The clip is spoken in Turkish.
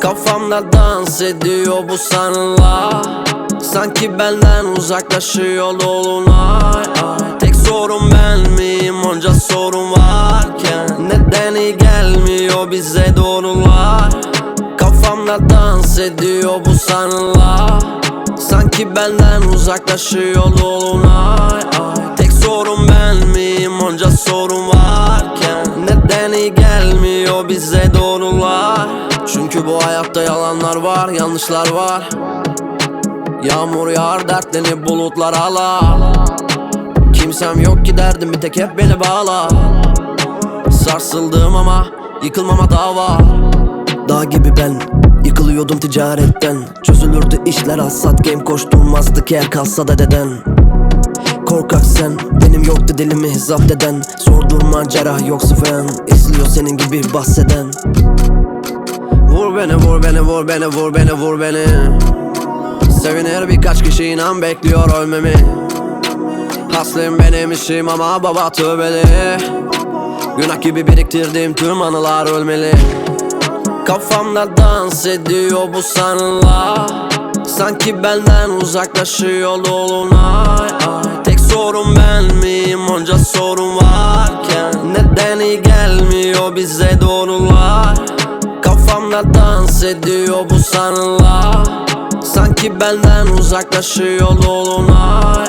Kafamda dans ediyor bu sanılar Sanki benden uzaklaşıyor dolunay ay. Tek sorun ben miyim? Onca sorun varken. Neden iyi gelmiyor bize doğrular. Kafamda dans ediyor bu sanılar Sanki benden uzaklaşıyor dolunay ay. Tek sorun ben miyim? Onca sorun varken. Neden iyi gelmiyor bize doğrular Çünkü bu hayatta yalanlar var yanlışlar var. Yağmur yağar dertlenip bulutlar alar Kimsem yok ki derdim bir tek hep beni bağla Sarsıldım ama yıkılmama dava. Dağ gibi ben Yıkılıyordum ticaretten. Çözülürdü işler al sat game koşturmazdık eğer kalsa da deden. Korkak sen benim yoktu dilimi zapt eden. Sordurma cerrah yoksa fen İzliyor senin gibi bahseden Vur beni vur beni vur beni vur beni vur beni. Sevinir birkaç kişi inan bekliyor ölmemi. Haslim benim işim ama baba tövbeli. Günah gibi biriktirdiğim tüm anılar ölmeli. Kafamda dans ediyor bu sanılar Sanki benden uzaklaşıyor dolunay ay. Tek sorun ben miyim? Onca sorun varken Neden iyi gelmiyor bize doğrular Kafamda dans ediyor bu sanılar. Sanki benden uzaklaşıyor dolunay